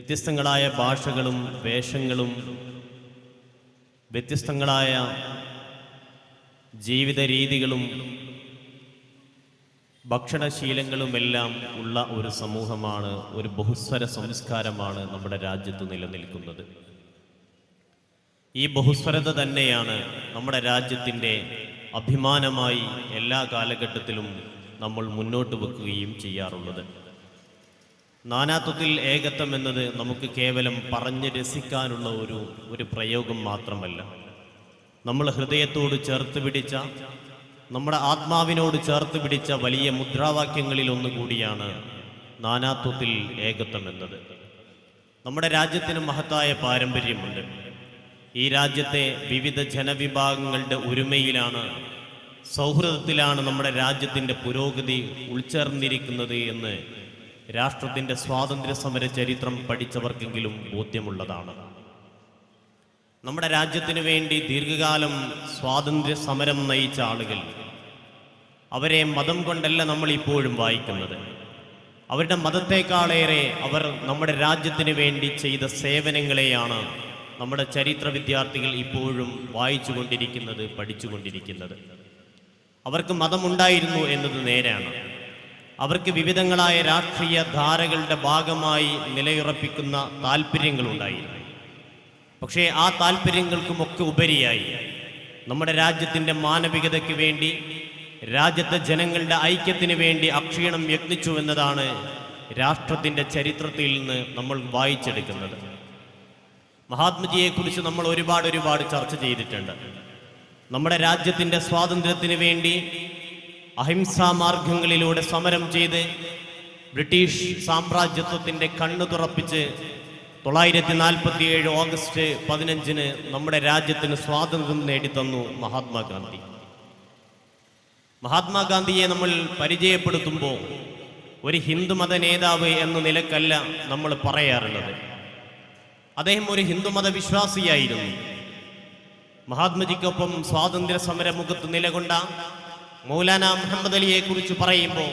വ്യത്യസ്തങ്ങളായ ഭാഷകളും വേഷങ്ങളും വ്യത്യസ്തങ്ങളായ ജീവിത രീതികളും ഭക്ഷണശീലങ്ങളുമെല്ലാം ഉള്ള ഒരു സമൂഹമാണ് ഒരു ബഹുസ്വര സംസ്കാരമാണ് നമ്മുടെ രാജ്യത്ത് നിലനിൽക്കുന്നത്. ഈ ബഹുസ്വരത തന്നെയാണ് നമ്മുടെ രാജ്യത്തിന്റെ അഭിമാനമായി എല്ലാ കാലഘട്ടത്തിലും നമ്മൾ മുന്നോട്ട് വെക്കുകയും ചെയ്യാറുള്ളത്. നാനാത്വത്തിൽ ഏകത്വം എന്നത് നമുക്ക് കേവലം പറഞ്ഞ് രസിക്കാനുള്ള ഒരു ഒരു പ്രയോഗം മാത്രമല്ല. നമ്മൾ ഹൃദയത്തോട് ചേർത്ത് പിടിച്ച നമ്മുടെ ആത്മാവിനോട് ചേർത്ത് പിടിച്ച വലിയ മുദ്രാവാക്യങ്ങളിൽ ഒന്നുകൂടിയാണ് നാനാത്വത്തിൽ ഏകത്വം എന്നത്. നമ്മുടെ രാജ്യത്തിന് മഹത്തായ പാരമ്പര്യമുണ്ട്. ഈ രാജ്യത്തെ വിവിധ ജനവിഭാഗങ്ങളുടെ ഒരുമയിലാണ് സൗഹൃദത്തിലാണ് നമ്മുടെ രാജ്യത്തിന്റെ പുരോഗതി ഉൾച്ചേർന്നിരിക്കുന്നത് എന്ന് രാഷ്ട്രത്തിന്റെ സ്വാതന്ത്ര്യ സമര ചരിത്രം പഠിച്ചവർക്കെങ്കിലും ബോധ്യമുള്ളതാണ്. നമ്മുടെ രാജ്യത്തിന് വേണ്ടി ദീർഘകാലം സ്വാതന്ത്ര്യ സമരം നയിച്ച ആളുകൾ അവരെ മതം കൊണ്ടല്ല നമ്മൾ ഇപ്പോഴും വായിക്കുന്നത്. അവരുടെ മതത്തെക്കാളേറെ അവർ നമ്മുടെ രാജ്യത്തിന് വേണ്ടി ചെയ്ത സേവനങ്ങളെയാണ് നമ്മുടെ ചരിത്ര വിദ്യാർത്ഥികൾ ഇപ്പോഴും വായിച്ചു കൊണ്ടിരിക്കുന്നത് പഠിച്ചുകൊണ്ടിരിക്കുന്നത്. അവർക്ക് മതമുണ്ടായിരുന്നു എന്നത് നേരാണ് അവർക്ക് വിവിധങ്ങളായ രാഷ്ട്രീയ ധാരകളുടെ ഭാഗമായി നിലയുറപ്പിക്കുന്ന താല്പര്യങ്ങളുണ്ടായിരുന്നു പക്ഷേ ആ താല്പര്യങ്ങൾക്കുമൊക്കെ ഉപരിയായി. നമ്മുടെ രാജ്യത്തിന്റെ മാനവികതയ്ക്ക് വേണ്ടി രാജ്യത്തെ ജനങ്ങളുടെ ഐക്യത്തിന് വേണ്ടി അക്ഷീണം യത്നിച്ചു എന്നതാണ് രാഷ്ട്രത്തിന്റെ ചരിത്രത്തിൽ നിന്ന് നമ്മൾ വായിച്ചെടുക്കുന്നത്. മഹാത്മജിയെക്കുറിച്ച് നമ്മൾ ഒരുപാട് ഒരുപാട് ചർച്ച ചെയ്തിട്ടുണ്ട്. നമ്മുടെ രാജ്യത്തിന്റെ സ്വാതന്ത്ര്യത്തിന് വേണ്ടി അഹിംസാ മാർഗങ്ങളിലൂടെ സമരം ചെയ്ത് ബ്രിട്ടീഷ് സാമ്രാജ്യത്വത്തിന്റെ കണ്ണു തുറപ്പിച്ച് തൊള്ളായിരത്തി നാൽപ്പത്തി ഏഴ് ഓഗസ്റ്റ് പതിനഞ്ചിന് നമ്മുടെ രാജ്യത്തിന് സ്വാതന്ത്ര്യം നേടിത്തന്നു മഹാത്മാഗാന്ധി. മഹാത്മാഗാന്ധിയെ നമ്മൾ പരിചയപ്പെടുത്തുമ്പോൾ ഒരു ഹിന്ദുമത നേതാവ് എന്ന നിലക്കല്ല നമ്മൾ പറയാറുള്ളത്. അദ്ദേഹം ഒരു ഹിന്ദുമത വിശ്വാസിയായിരുന്നു. മഹാത്മജിക്കൊപ്പം സ്വാതന്ത്ര്യ സമരമുഖത്ത് നിലകൊണ്ട മൗലാന മുഹമ്മദ് അലിയെ കുറിച്ച് പറയുമ്പോൾ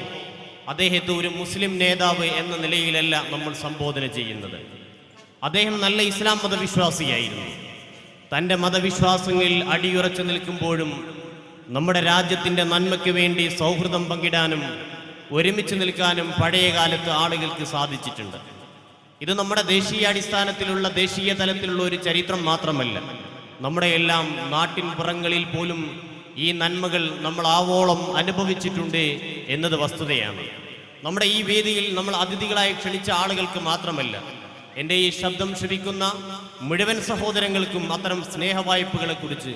അദ്ദേഹത്തെ ഒരു മുസ്ലിം നേതാവ് എന്ന നിലയിലല്ല നമ്മൾ സംബോധന ചെയ്യുന്നത്. അദ്ദേഹം നല്ല ഇസ്ലാം മതവിശ്വാസിയായിരുന്നു. തന്റെ മതവിശ്വാസങ്ങളിൽ അടിയുറച്ചു നിൽക്കുമ്പോഴും നമ്മുടെ രാജ്യത്തിന്റെ നന്മയ്ക്ക് വേണ്ടി സൗഹൃദം പങ്കിടാനും ഒരുമിച്ച് നിൽക്കാനും പഴയ കാലത്ത് ആളുകൾക്ക് സാധിച്ചിട്ടുണ്ട്. ഇത് നമ്മുടെ ദേശീയ അടിസ്ഥാനത്തിലുള്ള ദേശീയ തലത്തിലുള്ള ഒരു ചരിത്രം മാത്രമല്ല. നമ്മുടെ എല്ലാം നാട്ടിൻ പുറങ്ങളിൽ പോലും ഈ നന്മകൾ നമ്മൾ ആവോളം അനുഭവിച്ചിട്ടുണ്ട് എന്നത് വസ്തുതയാണ്. നമ്മുടെ ഈ വേദിയിൽ നമ്മൾ അതിഥികളായി ക്ഷണിച്ച ആളുകൾക്ക് മാത്രമല്ല എന്റെ ഈ ശബ്ദം ശ്രവിക്കുന്ന മുഴുവൻ സഹോദരങ്ങൾക്കും അത്തരം സ്നേഹവായ്പകളെക്കുറിച്ച്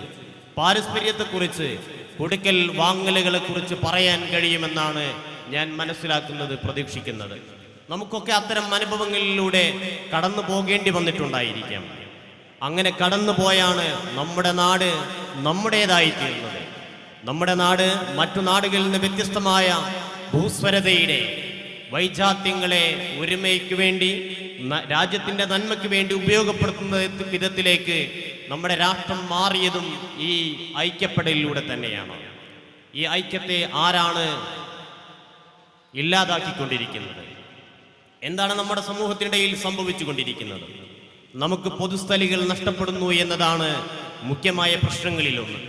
പാരസ്പര്യത്തെക്കുറിച്ച് കൊടുക്കൽ വാങ്ങലുകളെക്കുറിച്ച് പറയാൻ കഴിയുമെന്നാണ് ഞാൻ മനസ്സിലാക്കുന്നത് പ്രതീക്ഷിക്കുന്നത്. നമുക്കൊക്കെ അത്തരം അനുഭവങ്ങളിലൂടെ കടന്നു പോകേണ്ടി വന്നിട്ടുണ്ടായിരിക്കാം. അങ്ങനെ കടന്നു പോയാണ് നമ്മുടെ നാട് നമ്മുടേതായി തീർന്നത് നമ്മുടെ നാട് മറ്റു നാടുകളിൽ നിന്ന് വ്യത്യസ്തമായ ഭൂസ്വരതയുടെ വൈജാത്യങ്ങളെ ഒരുമയ്ക്ക് വേണ്ടി രാജ്യത്തിന്റെ നന്മയ്ക്ക് വേണ്ടി ഉപയോഗപ്പെടുത്തുന്ന വിധത്തിലേക്ക് നമ്മുടെ രാഷ്ട്രം മാറിയതും ഈ ഐക്യപ്പെടലിലൂടെ തന്നെയാണ്. ഈ ഐക്യത്തെ ആരാണ് ഇല്ലാതാക്കിക്കൊണ്ടിരിക്കുന്നത്? എന്താണ് നമ്മുടെ സമൂഹത്തിനിടയിൽ സംഭവിച്ചു കൊണ്ടിരിക്കുന്നത് നമുക്ക് പൊതുസ്ഥലികൾ നഷ്ടപ്പെടുന്നു എന്നതാണ് മുഖ്യമായ പ്രശ്നങ്ങളിലൊന്ന്.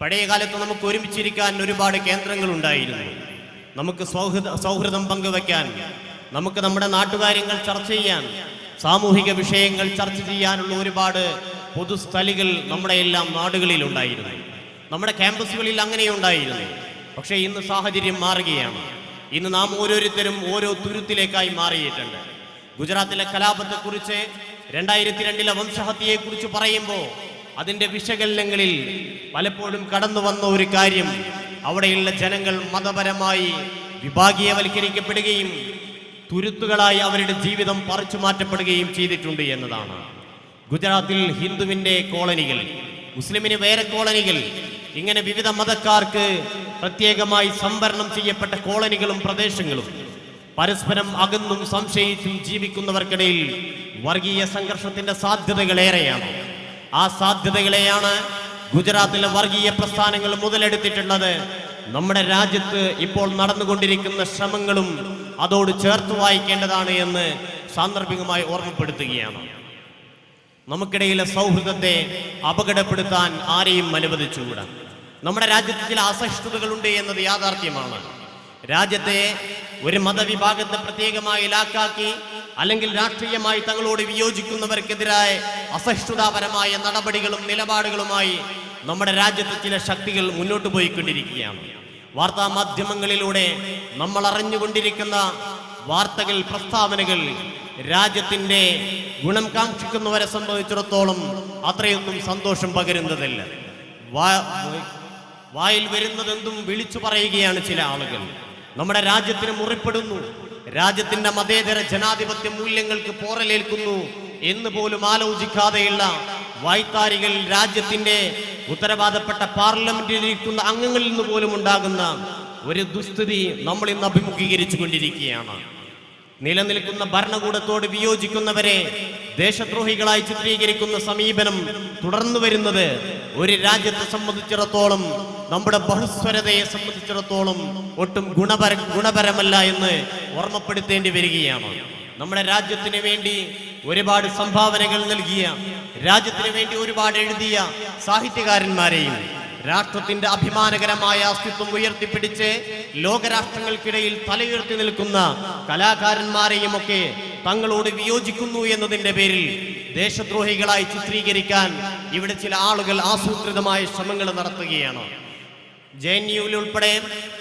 പഴയ കാലത്ത് നമുക്ക് ഒരുമിച്ചിരിക്കാൻ ഒരുപാട് കേന്ദ്രങ്ങൾ ഉണ്ടായിരുന്നു നമുക്ക് സൗഹൃദ സൗഹൃദം പങ്കുവെക്കാൻ നമുക്ക് നമ്മുടെ നാട്ടുകാര്യങ്ങൾ ചർച്ച ചെയ്യാൻ സാമൂഹിക വിഷയങ്ങൾ ചർച്ച ചെയ്യാനുള്ള ഒരുപാട് പൊതുസ്ഥലികൾ നമ്മുടെ എല്ലാം നാടുകളിൽ ഉണ്ടായിരുന്നു നമ്മുടെ ക്യാമ്പസുകളിൽ അങ്ങനെയുണ്ടായിരുന്നു. പക്ഷേ ഇന്ന് സാഹചര്യം മാറുകയാണ്. ഇന്ന് നാം ഓരോരുത്തരും ഓരോ തുരുത്തിലേക്കായി മാറിയിട്ടുണ്ട്. ഗുജറാത്തിലെ കലാപത്തെക്കുറിച്ച് രണ്ടായിരത്തി രണ്ടിലെ വംശഹത്യയെക്കുറിച്ച് പറയുമ്പോൾ അതിന്റെ വിശകലനങ്ങളിൽ പലപ്പോഴും കടന്നു വന്ന ഒരു കാര്യം അവിടെയുള്ള ജനങ്ങൾ മതപരമായി വിഭാഗീയവൽക്കരിക്കപ്പെടുകയും തുരുത്തുകളായി അവരുടെ ജീവിതം പറിച്ചു മാറ്റപ്പെടുകയും ചെയ്തിട്ടുണ്ട് എന്നതാണ്. ഗുജറാത്തിൽ ഹിന്ദുവിന്റെ കോളനികൾ മുസ്ലിമിന് വേറെ കോളനികൾ ഇങ്ങനെ വിവിധ മതക്കാർക്ക് പ്രത്യേകമായി സംവരണം ചെയ്യപ്പെട്ട കോളനികളും പ്രദേശങ്ങളും പരസ്പരം അകന്നും സംശയിച്ചും ജീവിക്കുന്നവർക്കിടയിൽ വർഗീയ സംഘർഷത്തിന്റെ സാധ്യതകൾ ഏറെയാണ് ആ സാധ്യതകളെയാണ് ഗുജറാത്തിലെ വർഗീയ പ്രസ്ഥാനങ്ങൾ മുതലെടുത്തിട്ടുള്ളത്. നമ്മുടെ രാജ്യത്ത് ഇപ്പോൾ നടന്നുകൊണ്ടിരിക്കുന്ന ശ്രമങ്ങളും അതോട് ചേർത്ത് വായിക്കേണ്ടതാണ് എന്ന് സാന്ദർഭികമായി ഓർമ്മപ്പെടുത്തുകയാണ്. നമുക്കിടയിലെ സൗഹൃദത്തെ അപകടപ്പെടുത്താൻ ആരെയും അനുവദിച്ചുകൂടാ? നമ്മുടെ രാജ്യത്ത് ചില അസഹിഷ്ണുതകളുണ്ട് എന്നത് യാഥാർത്ഥ്യമാണ്. രാജ്യത്തെ ഒരു മതവിഭാഗത്തെ പ്രത്യേകമായി ലാക്കാക്കി അല്ലെങ്കിൽ രാഷ്ട്രീയമായി തങ്ങളോട് വിയോജിക്കുന്നവർക്കെതിരായ അസഹിഷ്ണുതാപരമായ നടപടികളും നിലപാടുകളുമായി നമ്മുടെ രാജ്യത്തെ ചില ശക്തികൾ മുന്നോട്ട് പോയിക്കൊണ്ടിരിക്കുകയാണ്. വാർത്താ മാധ്യമങ്ങളിലൂടെ നമ്മൾ അറിഞ്ഞുകൊണ്ടിരിക്കുന്ന വാർത്തകൾ പ്രസ്താവനകൾ രാജ്യത്തിന്റെ ഗുണം കാക്ഷിക്കുന്നവരെ സംബന്ധിച്ചിടത്തോളം അത്രയൊന്നും സന്തോഷം പകരുന്നതല്ല. വായിൽ വരുന്നതെന്തും വിളിച്ചു പറയുകയാണ് ചില ആളുകൾ. നമ്മുടെ രാജ്യത്തിന് മുറിപ്പെടുന്നു. രാജ്യത്തിന്റെ മതേതര ജനാധിപത്യ മൂല്യങ്ങൾക്ക് പോറലേൽക്കുന്നു എന്ന് പോലും ആലോചിക്കാതെയുള്ള വായ്ത്താരികൾ രാജ്യത്തിന്റെ ഉത്തരവാദപ്പെട്ട പാർലമെന്റിൽ ഇരിക്കുന്ന അംഗങ്ങളിൽ നിന്ന് പോലും ഉണ്ടാകുന്ന ഒരു ദുസ്ഥിതി നമ്മൾ ഇന്ന് അഭിമുഖീകരിച്ചു കൊണ്ടിരിക്കുകയാണ്. നിലനിൽക്കുന്ന ഭരണകൂടത്തോട് വിയോജിക്കുന്നവരെ ദേശദ്രോഹികളായി ചിത്രീകരിക്കുന്ന സമീപനം തുടർന്നു വരുന്നത് ഒരു രാജ്യത്തെ സംബന്ധിച്ചിടത്തോളം നമ്മുടെ ബഹുസ്വരതയെ സംബന്ധിച്ചിടത്തോളം ഒട്ടും ഗുണപര ഗുണപരമല്ല എന്ന് ഓർമ്മപ്പെടുത്തേണ്ടി വരികയാണ്. നമ്മുടെ രാജ്യത്തിന് വേണ്ടി ഒരുപാട് സംഭാവനകൾ നൽകിയ രാജ്യത്തിന് വേണ്ടി ഒരുപാട് എഴുതിയ സാഹിത്യകാരന്മാരെയും രാഷ്ട്രത്തിന്റെ അഭിമാനകരമായ അസ്തിത്വം ഉയർത്തിപ്പിടിച്ച് ലോകരാഷ്ട്രങ്ങൾക്കിടയിൽ തലയുയർത്തി നിൽക്കുന്ന കലാകാരന്മാരെയും ഒക്കെ തങ്ങളോട് വിയോജിക്കുന്നു എന്നതിന്റെ പേരിൽ ദേശദ്രോഹികളായി ചിത്രീകരിക്കാൻ ഇവിടെ ചില ആളുകൾ ആസൂത്രിതമായ ശ്രമങ്ങൾ നടത്തുകയാണ്. ജെ എൻ യുവിൽ ഉൾപ്പെടെ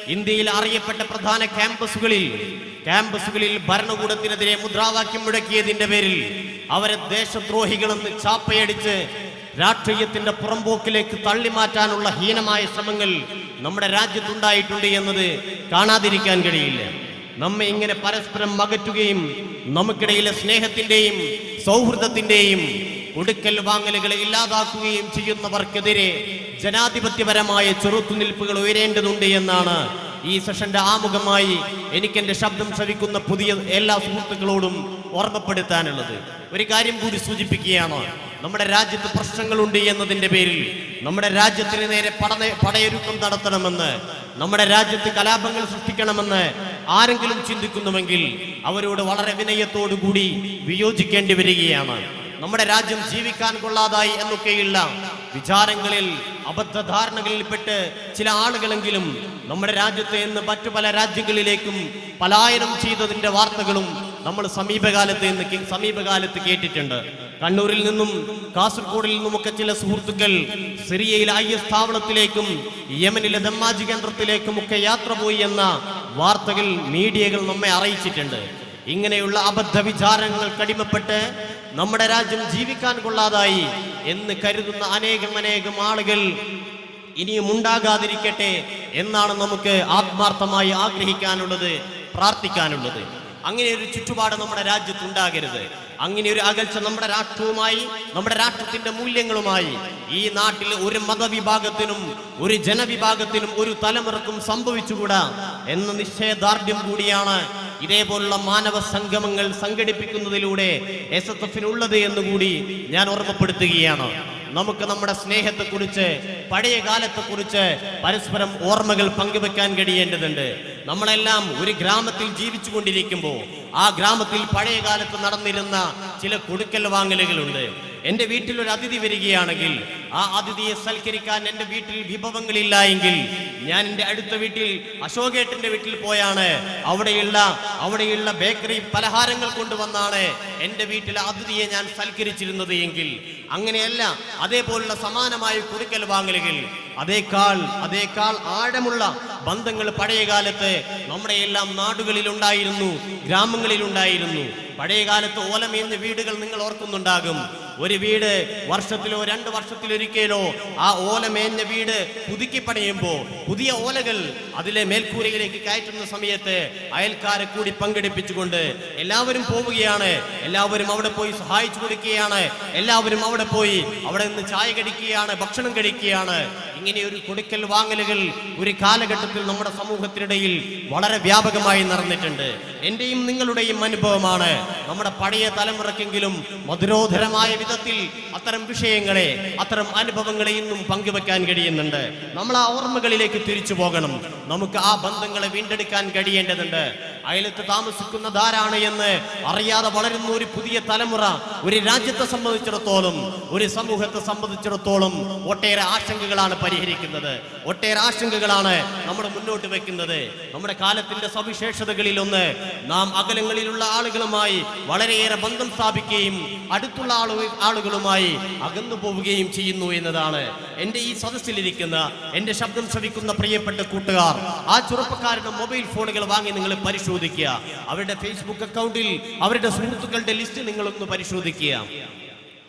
ഇന്ത്യയിൽ അറിയപ്പെട്ട പ്രധാന ക്യാമ്പസുകളിൽ ക്യാമ്പസുകളിൽ ഭരണകൂടത്തിനെതിരെ മുദ്രാവാക്യം മുഴക്കിയതിന്റെ പേരിൽ അവരെ ദേശദ്രോഹികളെന്ന് ചാപ്പയടിച്ച് രാഷ്ട്രീയത്തിന്റെ പുറംപോക്കിലേക്ക് തള്ളിമാറ്റാനുള്ള ഹീനമായ ശ്രമങ്ങൾ നമ്മുടെ രാജ്യത്തുണ്ടായിട്ടുണ്ട് എന്നത് കാണാതിരിക്കാൻ കഴിയില്ല. നമ്മെ ഇങ്ങനെ പരസ്പരം മകറ്റുകയും നമുക്കിടയിലെ സ്നേഹത്തിന്റെയും സൗഹൃദത്തിന്റെയും ഒടുക്കൽ വാങ്ങലുകളെ ഇല്ലാതാക്കുകയും ചെയ്യുന്നവർക്കെതിരെ ജനാധിപത്യപരമായ ചെറുത്തുനിൽപ്പുകൾ ഉയരേണ്ടതുണ്ട് എന്നാണ് ഈ സെഷന്റെ ആമുഖമായി എനിക്ക് എന്റെ ശബ്ദം ശ്രവിക്കുന്ന പുതിയ എല്ലാ സുഹൃത്തുക്കളോടും ഓർമ്മപ്പെടുത്താനുള്ളത്. ഒരു കാര്യം കൂടി സൂചിപ്പിക്കുകയാണ്. നമ്മുടെ രാജ്യത്ത് പ്രശ്നങ്ങളുണ്ട് എന്നതിന്റെ പേരിൽ നമ്മുടെ രാജ്യത്തിന് നേരെ പടന പടയൊരുക്കം നടത്തണമെന്ന് നമ്മുടെ രാജ്യത്ത് കലാപങ്ങൾ സൃഷ്ടിക്കണമെന്ന് ആരെങ്കിലും ചിന്തിക്കുന്നുവെങ്കിൽ അവരോട് വളരെ വിനയത്തോടു കൂടി വിയോജിക്കേണ്ടി വരികയാണ്. നമ്മുടെ രാജ്യം ജീവിക്കാൻ കൊള്ളാതായി എന്നൊക്കെയുള്ള വിചാരങ്ങളിൽ അബദ്ധധാരണകളിൽപ്പെട്ട് ചില ആളുകളെങ്കിലും നമ്മുടെ രാജ്യത്ത് നിന്ന് മറ്റു പല രാജ്യങ്ങളിലേക്കും പലായനം ചെയ്തതിന്റെ വാർത്തകളും നമ്മൾ സമീപകാലത്ത് നിന്ന് സമീപകാലത്ത് കേട്ടിട്ടുണ്ട്. കണ്ണൂരിൽ നിന്നും കാസർഗോഡിൽ നിന്നുമൊക്കെ ചില സുഹൃത്തുക്കൾ സിറിയയിലെ ഐ എസ് സ്ഥാപനത്തിലേക്കും യമനിലെ ദമ്മാജി കേന്ദ്രത്തിലേക്കും ഒക്കെ യാത്ര പോയി എന്ന വാർത്തകൾ മീഡിയകൾ നമ്മെ അറിയിച്ചിട്ടുണ്ട്. ഇങ്ങനെയുള്ള അബദ്ധ വിചാരങ്ങൾ കടിമപ്പെട്ട് നമ്മുടെ രാജ്യം ജീവിക്കാൻ കൊള്ളാതായി എന്ന് കരുതുന്ന അനേകം അനേകം ആളുകൾ ഇനിയും ഉണ്ടാകാതിരിക്കട്ടെ എന്നാണ് നമുക്ക് ആത്മാർത്ഥമായി ആഗ്രഹിക്കാനുള്ളത് പ്രാർത്ഥിക്കാനുള്ളത്. അങ്ങനെ ഒരു ചുറ്റുപാട് നമ്മുടെ രാജ്യത്ത് ഉണ്ടാകരുത് അങ്ങനെ ഒരു അകൽച്ച നമ്മുടെ രാഷ്ട്രവുമായി നമ്മുടെ രാഷ്ട്രത്തിന്റെ മൂല്യങ്ങളുമായി ഈ നാട്ടിൽ ഒരു മതവിഭാഗത്തിനും ഒരു ജനവിഭാഗത്തിനും ഒരു തലമുറക്കും സംഭവിച്ചുകൂടാ എന്ന നിശ്ചയദാർഢ്യം കൂടിയാണ് ഇതേപോലുള്ള മാനവ സംഗമങ്ങൾ സംഘടിപ്പിക്കുന്നതിലൂടെ എസ് എസ് എഫിനുള്ളത് എന്നുകൂടി ഞാൻ ഓർമ്മപ്പെടുത്തുകയാണ്. നമുക്ക് നമ്മുടെ സ്നേഹത്തെക്കുറിച്ച് പഴയ കാലത്തെക്കുറിച്ച് പരസ്പരം ഓർമ്മകൾ പങ്കുവെക്കാൻ കഴിയേണ്ടതുണ്ട്. നമ്മളെല്ലാം ഒരു ഗ്രാമത്തിൽ ജീവിച്ചു കൊണ്ടിരിക്കുമ്പോൾ ആ ഗ്രാമത്തിൽ പഴയ കാലത്ത് നടന്നിരുന്ന ചില കൊടുക്കൽ വാങ്ങലുകളുണ്ട്. എന്റെ വീട്ടിൽ ഒരു അതിഥി വരികയാണെങ്കിൽ ആ അതിഥിയെ സൽക്കരിക്കാൻ എന്റെ വീട്ടിൽ വിഭവങ്ങളില്ല എങ്കിൽ ഞാൻ എന്റെ അടുത്ത വീട്ടിൽ അശോകേട്ടന്റെ വീട്ടിൽ പോയാണ്. അവിടെയുള്ള അവിടെയുള്ള ബേക്കറി പലഹാരങ്ങൾ കൊണ്ടുവന്നാണ് എന്റെ വീട്ടിലെ അതിഥിയെ ഞാൻ സൽക്കരിച്ചിരുന്നത് എങ്കിൽ. അങ്ങനെയല്ല അതേപോലുള്ള സമാനമായ കൊടുക്കൽ വാങ്ങലുകൾ അതേക്കാൾ അതേക്കാൾ ആഴമുള്ള ബന്ധങ്ങൾ പഴയ കാലത്ത് നമ്മുടെ എല്ലാം നാടുകളിൽ ഉണ്ടായിരുന്നു ഗ്രാമങ്ങളിൽ ഉണ്ടായിരുന്നു പഴയ കാലത്ത് ഓലമേഞ്ഞ വീടുകൾ നിങ്ങൾ ഓർക്കുന്നുണ്ടാകും. ഒരു വീട് വർഷത്തിലോ രണ്ട് വർഷത്തിലൊരിക്കലോ ആ ഓലമേഞ്ഞ വീട് പുതുക്കി പണിയുമ്പോൾ പുതിയ ഓലകൾ അതിലെ മേൽക്കൂരയിലേക്ക് കയറ്റുന്ന സമയത്ത് അയൽക്കാരെ കൂടി പങ്കെടുപ്പിച്ചുകൊണ്ട് എല്ലാവരും പോവുകയാണ്. എല്ലാവരും അവിടെ പോയി സഹായിച്ചു കൊടുക്കുകയാണ്. എല്ലാവരും അവിടെ പോയി അവിടെ നിന്ന് ചായ കടിക്കുകയാണ് ഭക്ഷണം കഴിക്കുകയാണ്. ഇങ്ങനെ ഒരു കൊടുക്കൽ വാങ്ങലുകൾ ഒരു കാലഘട്ടത്തിൽ നമ്മുടെ സമൂഹത്തിനിടയിൽ വളരെ വ്യാപകമായി നടന്നിട്ടുണ്ട്. എന്റെയും നിങ്ങളുടെയും അനുഭവമാണ് നമ്മുടെ പഴയ തലമുറക്കെങ്കിലും മധുരോധരമായ വിധത്തിൽ അത്തരം വിഷയങ്ങളെ അത്തരം അനുഭവങ്ങളെ ഇന്നും പങ്കുവെക്കാൻ കഴിയുന്നുണ്ട്. നമ്മൾ ആ ഓർമ്മകളിലേക്ക് തിരിച്ചു പോകണം. നമുക്ക് ആ ബന്ധങ്ങളെ വീണ്ടെടുക്കാൻ കഴിയേണ്ടതുണ്ട്. അയലത്ത് താമസിക്കുന്നതാരാണ് എന്ന് അറിയാതെ വളരുന്ന ഒരു പുതിയ തലമുറ ഒരു രാജ്യത്തെ സംബന്ധിച്ചിടത്തോളം ഒരു സമൂഹത്തെ സംബന്ധിച്ചിടത്തോളം ഒട്ടേറെ ആശങ്കകളാണ് പരിഹരിക്കുന്നത്. ഒട്ടേറെ ആശങ്കകളാണ് നമ്മൾ മുന്നോട്ട് വെക്കുന്നത്. നമ്മുടെ കാലത്തിന്റെ സവിശേഷതകളിൽ ഒന്ന് നാം അകലങ്ങളിലുള്ള ആളുകളുമായി വളരെയേറെ ബന്ധം സ്ഥാപിക്കുകയും അടുത്തുള്ള ആളു ആളുകളുമായി അകന്നു പോവുകയും ചെയ്യുന്നു എന്നതാണ് എന്റെ ഈ സദസ്സിലിരിക്കുന്ന എന്റെ ശബ്ദം ശ്രവിക്കുന്ന പ്രിയപ്പെട്ട കൂട്ടുകാർ. ആ ചെറുപ്പക്കാരുടെ മൊബൈൽ ഫോണുകൾ വാങ്ങി നിങ്ങൾ പരിശോധിക്കുക. അവരുടെ ഫേസ്ബുക്ക് അക്കൗണ്ടിൽ അവരുടെ സുഹൃത്തുക്കളുടെ ലിസ്റ്റ് നിങ്ങളൊന്ന് പരിശോധിക്കുക.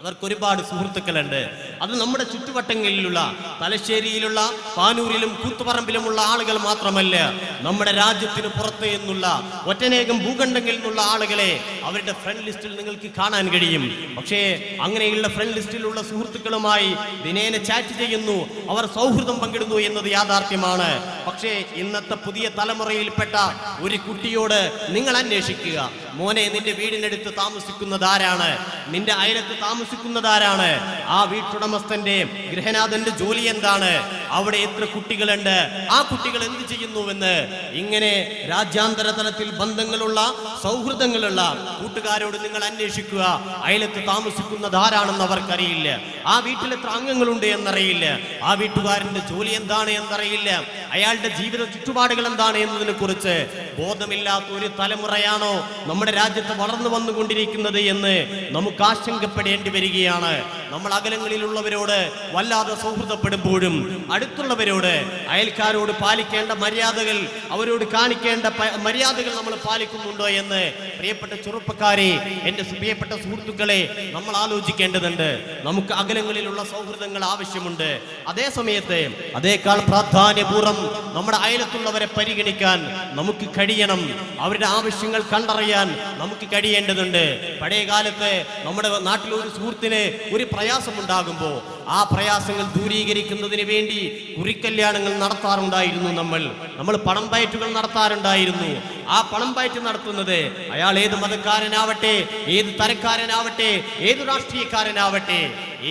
അവർക്ക് ഒരുപാട് സുഹൃത്തുക്കളുണ്ട്. അത് നമ്മുടെ ചുറ്റുവട്ടങ്ങളിലുള്ള തലശ്ശേരിയിലുള്ള പാനൂരിലും കൂത്തുപറമ്പിലുമുള്ള ആളുകൾ മാത്രമല്ല നമ്മുടെ രാജ്യത്തിന് പുറത്ത് നിന്നുള്ള ഒറ്റനേകം ഭൂഖണ്ഡങ്ങളിൽ നിന്നുള്ള ആളുകളെ അവരുടെ ഫ്രണ്ട് ലിസ്റ്റിൽ നിങ്ങൾക്ക് കാണാൻ കഴിയും. പക്ഷേ അങ്ങനെയുള്ള ഫ്രണ്ട് ലിസ്റ്റിലുള്ള സുഹൃത്തുക്കളുമായി ദിനേന ചാറ്റ് ചെയ്യുന്നു. അവർ സൗഹൃദം പങ്കിടുന്നു എന്നത് യാഥാർത്ഥ്യമാണ്. പക്ഷേ ഇന്നത്തെ പുതിയ തലമുറയിൽപ്പെട്ട ഒരു കുട്ടിയോട് നിങ്ങൾ അന്വേഷിക്കുക. മോനെ നിന്റെ വീടിനടുത്ത് താമസിക്കുന്നതാരാണ് നിന്റെ അയലത്ത് താമസിക്കുന്നതാരാണ് ആ വീട്ടുടമസ്ഥന്റെ ഗൃഹനാഥന്റെ ജോലി എന്താണ്? അവിടെ എത്ര കുട്ടികളുണ്ട്? ആ കുട്ടികൾ എന്ത് ചെയ്യുന്നുവെന്ന്? ഇങ്ങനെ രാജ്യാന്തര തലത്തിൽ ബന്ധങ്ങളുള്ള സൗഹൃദങ്ങളുള്ള കൂട്ടുകാരോട് നിങ്ങൾ അന്വേഷിക്കുക. അയലത്ത് താമസിക്കുന്നത് ആരാണെന്ന് അവർക്കറിയില്ല. ആ വീട്ടിൽ എത്ര അംഗങ്ങളുണ്ട് എന്നറിയില്ല. ആ വീട്ടുകാരന്റെ ജോലി എന്താണ് എന്നറിയില്ല. അയാളുടെ ജീവിത ചുറ്റുപാടുകൾ എന്താണ് എന്നതിനെ കുറിച്ച് ബോധമില്ലാത്ത ഒരു തലമുറയാണോ നമ്മുടെ രാജ്യത്ത് വളർന്നു വന്നുകൊണ്ടിരിക്കുന്നത് എന്ന് നമുക്ക് ആശങ്കപ്പെടേണ്ടി വരികയാണ്. നമ്മൾ അകലങ്ങളിലുള്ളവരോട് വല്ലാതെ സൗഹൃദപ്പെടുമ്പോഴും അടുത്തുള്ളവരോട് അയൽക്കാരോട് പാലിക്കേണ്ട മര്യാദകൾ അവരോട് കാണിക്കേണ്ട മര്യാദകൾ നമ്മൾ പാലിക്കുന്നുണ്ടോ എന്ന് പ്രിയപ്പെട്ട ചെറുപ്പക്കാരെ എന്റെ പ്രിയപ്പെട്ട സുഹൃത്തുക്കളെ നമ്മൾ ആലോചിക്കേണ്ടതുണ്ട്. നമുക്ക് അകലങ്ങളിലുള്ള സൗഹൃദങ്ങൾ ആവശ്യമുണ്ട്. അതേ സമയത്ത് അതേക്കാൾ പ്രാധാന്യപൂർവം നമ്മുടെ അയലത്തുള്ളവരെ പരിഗണിക്കാൻ നമുക്ക് കഴിയണം. അവരുടെ ആവശ്യങ്ങൾ കണ്ടറിയാൻ നമുക്ക് കഴിയേണ്ടതുണ്ട്. പഴയ കാലത്ത് നമ്മുടെ നാട്ടിൽ ഒരു സുഹൃത്തിന് ഒരു പ്രയാസമുണ്ടാകുമ്പോൾ ആ പ്രയാസങ്ങൾ ദൂരീകരിക്കുന്നതിന് വേണ്ടി കുറിക്കല്യാണങ്ങൾ നടത്താറുണ്ടായിരുന്നു നമ്മൾ. നമ്മൾ പണം പയറ്റുകൾ നടത്താറുണ്ടായിരുന്നു. ആ പണം പയറ്റ് നടത്തുന്നത് അയാൾ ഏത് മതക്കാരനാവട്ടെ ഏത് തരക്കാരനാവട്ടെ ഏത് രാഷ്ട്രീയക്കാരനാവട്ടെ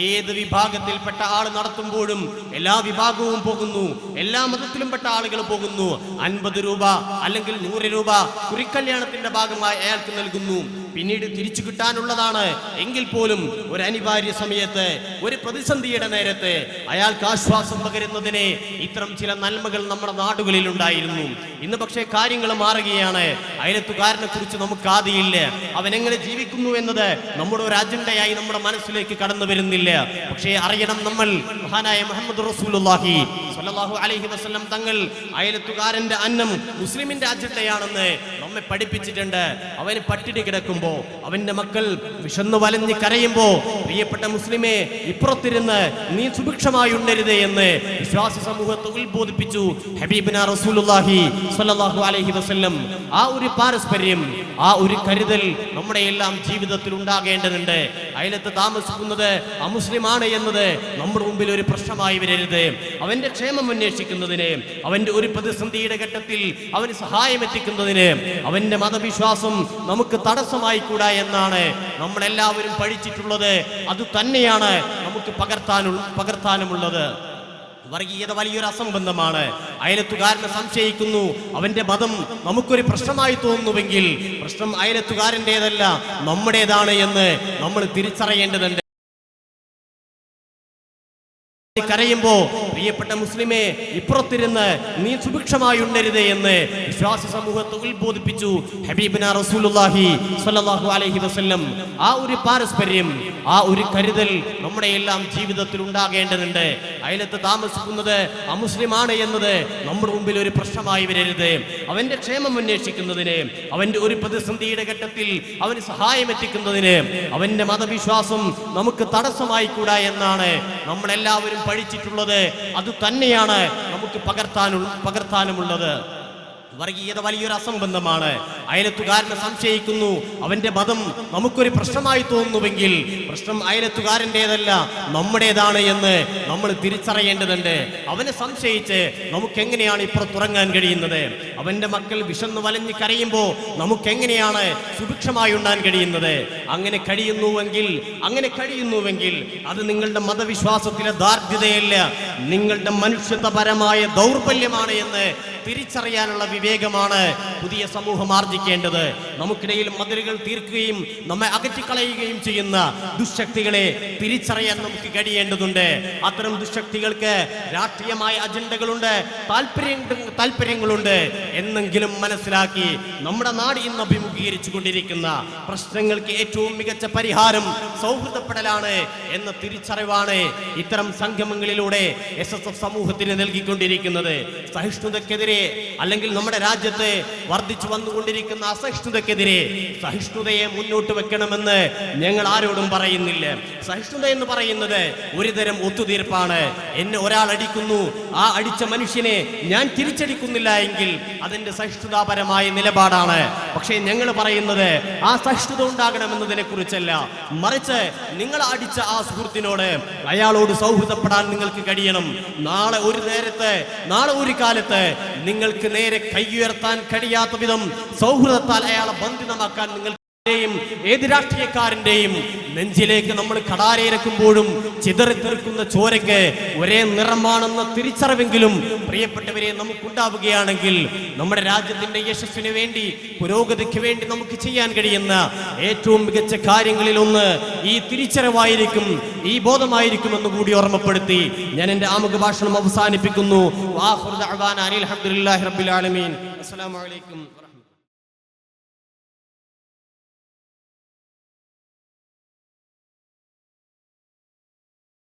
ഏത് വിഭാഗത്തിൽപ്പെട്ട ആൾ നടത്തുമ്പോഴും എല്ലാ വിഭാഗവും പോകുന്നു എല്ലാ മതത്തിലും പെട്ട ആളുകൾ പോകുന്നു. അൻപത് രൂപ അല്ലെങ്കിൽ നൂറ് രൂപ കുറിക്കല്യാണത്തിന്റെ ഭാഗമായി അയാൾക്ക് നൽകുന്നു. പിന്നീട് തിരിച്ചു കിട്ടാനുള്ളതാണ്. എങ്കിൽ പോലും ഒരു അനിവാര്യ സമയത്ത് ഒരു പ്രതിസന്ധിയുടെ നേരത്ത് അയാൾക്ക് ആശ്വാസം പകരുന്നതിന് ഇത്തരം ചില നന്മകൾ നമ്മുടെ നാടുകളിൽ ഉണ്ടായിരുന്നു. ഇന്ന് പക്ഷേ കാര്യങ്ങൾ മാറുകയാണ്. അയലത്തുകാരനെ കുറിച്ച് നമുക്ക് ആദിയില്ല. അവൻ എങ്ങനെ ജീവിക്കുന്നു എന്നത് നമ്മുടെ ഒരു അജണ്ടയായി നമ്മുടെ മനസ്സിലേക്ക് കടന്നു വരുന്നില്ല. പക്ഷേ അറിയണം നമ്മൾ മഹാനായ മുഹമ്മദ് റസൂലുള്ളാഹി സ്വല്ലല്ലാഹു അലൈഹി വസല്ലം തങ്ങൾ അയലത്തുകാരന്റെ അന്നം മുസ്ലിമിന്റെ അജണ്ടയാണെന്ന് നമ്മെ പഠിപ്പിച്ചിട്ടുണ്ട്. അവന് പട്ടിണി കിടക്കുമ്പോ അവന്റെ മക്കൾ വിശന്നു വലഞ്ഞ് കരയുമ്പോ പ്രിയപ്പെട്ട മുസ്ലിമെ ഇപ്പുറത്തിരുന്ന് നീ സുഭിക്ഷമായി ഉണ്ടരുത് എന്ന് വിശ്വാസി സമൂഹത്തെ ഉത്ബോധിപ്പിച്ചു ഹബീബിന റസൂലുള്ളാഹി സ്വല്ലല്ലാഹു അലൈഹി വസല്ലം. ആ ഒരു പാരസ്പര്യം ആ ഒരു കരുതൽ നമ്മുടെ എല്ലാം ജീവിതത്തിൽ ഉണ്ടാകേണ്ടതുണ്ട്. അയലത്ത് താമസിക്കുന്നത് അമുസ്ലിമാണ് എന്നത് നമ്മുടെ മുമ്പിൽ ഒരു പ്രശ്നമായി വരരുത്. അവന്റെ ക്ഷേമം അന്വേഷിക്കുന്നതിന് അവന്റെ ഒരു പ്രതിസന്ധിയുടെ ഘട്ടത്തിൽ അവന് സഹായം എത്തിക്കുന്നതിന് അവന്റെ മതവിശ്വാസം നമുക്ക് തടസ്സമായി കൂടാ എന്നാണ് നമ്മളെല്ലാവരും പഠിച്ചിട്ടുള്ളത്. അത് തന്നെയാണ് നമുക്ക് പകർത്താനുള്ള പകർത്താനുമുള്ളത്. വർഗീയത വലിയൊരു അസംബന്ധമാണ്. അയലത്തുകാരനെ സംശയിക്കുന്നു. അവന്റെ മതം നമുക്കൊരു പ്രശ്നമായി തോന്നുന്നുവെങ്കിൽ പ്രശ്നം അയലത്തുകാരന്റെതല്ല നമ്മുടേതാണ് എന്ന് നമ്മൾ തിരിച്ചറിയേണ്ടതുണ്ട്. കരയുമ്പോ പ്രിയപ്പെട്ട മുസ്ലിമെ ഇപ്പുറത്തിരുന്ന് നീ സുഭിക്ഷമായി ഉണ്ടരുത് എന്ന് വിശ്വാസ സമൂഹത്തെ ഉത്ബോധിപ്പിച്ചു അലൈഹി വസല്ലം. ആ ഒരു പാരസ്പര്യം ആ ഒരു കരുതൽ നമ്മുടെ എല്ലാം ജീവിതത്തിൽ ഉണ്ടാകേണ്ടതുണ്ട്. അയലത്ത് താമസിക്കുന്നത് അമുസ്ലിമാണ് എന്നത് നമ്മുടെ മുമ്പിൽ ഒരു പ്രശ്നമായി വരരുത്. അവന്റെ ക്ഷേമം അന്വേഷിക്കുന്നതിന് അവന്റെ ഒരു പ്രതിസന്ധിയുടെ ഘട്ടത്തിൽ അവന് സഹായം എത്തിക്കുന്നതിന് അവന്റെ മതവിശ്വാസം നമുക്ക് തടസ്സമായി കൂടാ എന്നാണ് നമ്മളെല്ലാവരും പഠിച്ചിട്ടുള്ളത്. അത് തന്നെയാണ് നമുക്ക് പകർത്താനുള്ള പകർത്താനുമുള്ളത്. വർഗീയത വലിയൊരു അസംബന്ധമാണ്. അയലത്തുകാരനെ സംശയിക്കുന്നു. അവന്റെ മതം നമുക്കൊരു പ്രശ്നമായി തോന്നുന്നുവെങ്കിൽ പ്രശ്നം അയലത്തുകാരന്റെതല്ല നമ്മുടേതാണ് എന്ന് നമ്മൾ തിരിച്ചറിയേണ്ടതുണ്ട്. അവനെ സംശയിച്ച് നമുക്ക് എങ്ങനെയാണ് ഇപ്പുറത്തുറങ്ങാൻ കഴിയുന്നത്? അവന്റെ മക്കൾ വിശന്നു വലഞ്ഞ് കരയുമ്പോൾ നമുക്ക് എങ്ങനെയാണ് സുഭിക്ഷമായി ഉണ്ടാൻ കഴിയുന്നത്? അങ്ങനെ കഴിയുന്നുവെങ്കിൽ അങ്ങനെ കഴിയുന്നുവെങ്കിൽ അത് നിങ്ങളുടെ മതവിശ്വാസത്തിലെ ദാർഢ്യതയല്ല നിങ്ങളുടെ മനുഷ്യത്വപരമായ ദൗർബല്യമാണ് എന്ന് തിരിച്ചറിയാനുള്ള വിവേകമാണ് പുതിയ സമൂഹം ആർജിക്കേണ്ടത്. നമുക്കിടയിൽ മതിലുകൾ തീർക്കുകയും നമ്മെ അകറ്റിക്കളയുകയും ചെയ്യുന്ന ദുശക്തികളെ തിരിച്ചറിയാൻ നമുക്ക് കഴിയേണ്ടതുണ്ട്. അത്തരം ദുശക്തികൾക്ക് രാഷ്ട്രീയമായ അജണ്ടകളുണ്ട് താല്പര്യ താല്പര്യങ്ങളുണ്ട് എന്നെങ്കിലും മനസ്സിലാക്കി നമ്മുടെ നാട് ഇന്ന് അഭിമുഖീകരിച്ചു കൊണ്ടിരിക്കുന്ന പ്രശ്നങ്ങൾക്ക് ഏറ്റവും മികച്ച പരിഹാരം സൗഹൃദപ്പെടലാണ് എന്ന തിരിച്ചറിവാണ് ഇത്തരം സംഗമങ്ങളിലൂടെ എസ് എസ് എഫ് സമൂഹത്തിന് നൽകിക്കൊണ്ടിരിക്കുന്നത്. സഹിഷ്ണുതക്കെതിരെ അല്ലെങ്കിൽ നമ്മുടെ രാജ്യത്ത് വർദ്ധിച്ചു വന്നുകൊണ്ടിരിക്കുന്ന അസഹിഷ്ണുതക്കെതിരെ സഹിഷ്ണുതയെ മുന്നോട്ട് വെക്കണമെന്ന് ഞങ്ങൾ ആരോടും പറയുന്നില്ല. സഹിഷ്ണുത എന്ന് പറയുന്നത് ഒരുതരം ഒത്തുതീർപ്പാണ്. എന്നെ ഒരാൾ അടിക്കുന്നു. ആ അടിച്ച മനുഷ്യനെ ഞാൻ തിരിച്ചടിക്കുന്നില്ല എങ്കിൽ അതിന്റെ സഹിഷ്ണുതാപരമായ നിലപാടാണ്. പക്ഷേ ഞങ്ങൾ പറയുന്നത് ആ സഹിഷ്ണുത ഉണ്ടാകണമെന്നതിനെ കുറിച്ചല്ല മറിച്ച് നിങ്ങൾ അടിച്ച ആ സുഹൃത്തിനോട് അയാളോട് സൗഹൃദപ്പെടാൻ നിങ്ങൾക്ക് കഴിയണം. നാളെ ഒരു നേരത്തെ നാളെ ഒരു കാലത്ത് നിങ്ങൾക്ക് നേരെ കൈയുയർത്താൻ കഴിയാത്ത വിധം സൗഹൃദത്താൽ അയാളെ ബന്ധിതമാക്കാൻ നിങ്ങൾ ഏത് രാഷ്ട്രീയക്കാരന്റെയും നെഞ്ചിലേക്ക് നമ്മൾ കടാരയിറക്കുമ്പോഴും ചിതറിത്തെറുക്കുന്ന ചോരയ്ക്ക് ഒരേ നിറമാണെന്ന തിരിച്ചറിവെങ്കിലും പ്രിയപ്പെട്ടവരെ നമുക്കുണ്ടാവുകയാണെങ്കിൽ നമ്മുടെ രാജ്യത്തിന്റെ യശസ്സിന് വേണ്ടി പുരോഗതിക്ക് വേണ്ടി നമുക്ക് ചെയ്യാൻ കഴിയുന്ന ഏറ്റവും മികച്ച കാര്യങ്ങളിൽ ഒന്ന് ഈ തിരിച്ചറിവായിരിക്കും ഈ ബോധമായിരിക്കും എന്ന് കൂടി ഓർമ്മപ്പെടുത്തി ഞാൻ എന്റെ ആമുഖ ഭാഷണം അവസാനിപ്പിക്കുന്നു. ദഅ്വാന അനിൽ